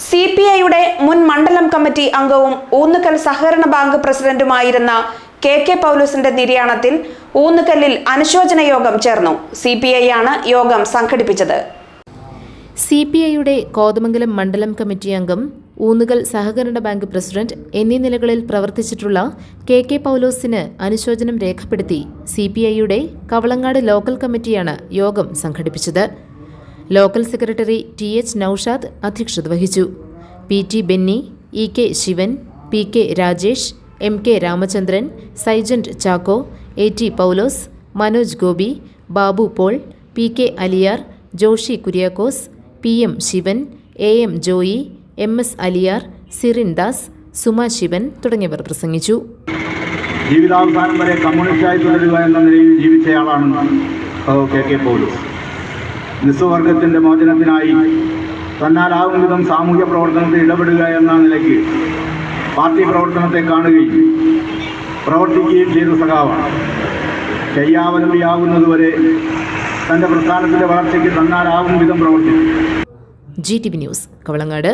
C P ഐയുടെ മുൻ മണ്ഡലം കമ്മിറ്റി അംഗവും ഊന്നുകൽ സഹകരണ ബാങ്ക് പ്രസിഡന്റുമായിരുന്ന കെ കെ പൗലൂസിന്റെ നിര്യാണത്തിൽ ഊന്നുകല്ലിൽ അനുശോചന യോഗം ചേർന്നു. സി പി ഐ ആണ് യോഗം സംഘടിപ്പിച്ചത്. സി പി ഐയുടെ കോതമംഗലം മണ്ഡലം കമ്മിറ്റി അംഗം ഊന്നുകൽ സഹകരണ ബാങ്ക് പ്രസിഡന്റ് എന്നീ നിലകളിൽ പ്രവർത്തിച്ചിട്ടുള്ള കെ കെ പൗലോസിന് അനുശോചനം രേഖപ്പെടുത്തി സി പി ഐയുടെ കവളങ്ങാട് ലോക്കൽ കമ്മിറ്റിയാണ് യോഗം സംഘടിപ്പിച്ചത്. Local secretary T H Naushad അധ്യക്ഷത വഹിച്ചു. P T Benny E K Sivan P K Rajesh M K Ramachandran സൈജന്റ് Chacko A T Paulose Manoj Gopi Babu Paul P K Aliyar Joshi Kuriakose P M Sivan A M Joy M S Aliyar Sirin Das Suma Sivan തുടങ്ങിയവർ പ്രസംഗിച്ചു. ജീവിതാവസാനം വരെ കമ്മ്യൂണിസ്റ്റായി തുടരുക എന്ന നിലയിൽ ജീവിച്ചയാളാണ് K K പോലീസ്. നിസ്വവർഗത്തിന്റെ മോചനത്തിനായി തന്നാലാവും വിധം സാമൂഹ്യ പ്രവർത്തനത്തിൽ ഇടപെടുക എന്ന നിലയ്ക്ക് പാർട്ടി പ്രവർത്തനത്തെ കാണുകയും പ്രവർത്തിക്കുകയും ചെയ്ത സഖാവാണ്. ശയ്യാവലംബിയാവുന്നതുവരെ തന്റെ പ്രസ്ഥാനത്തിന്റെ വളർച്ചയ്ക്ക് തന്നാലാവും വിധം പ്രവർത്തിച്ചു G T V news Kavalangad.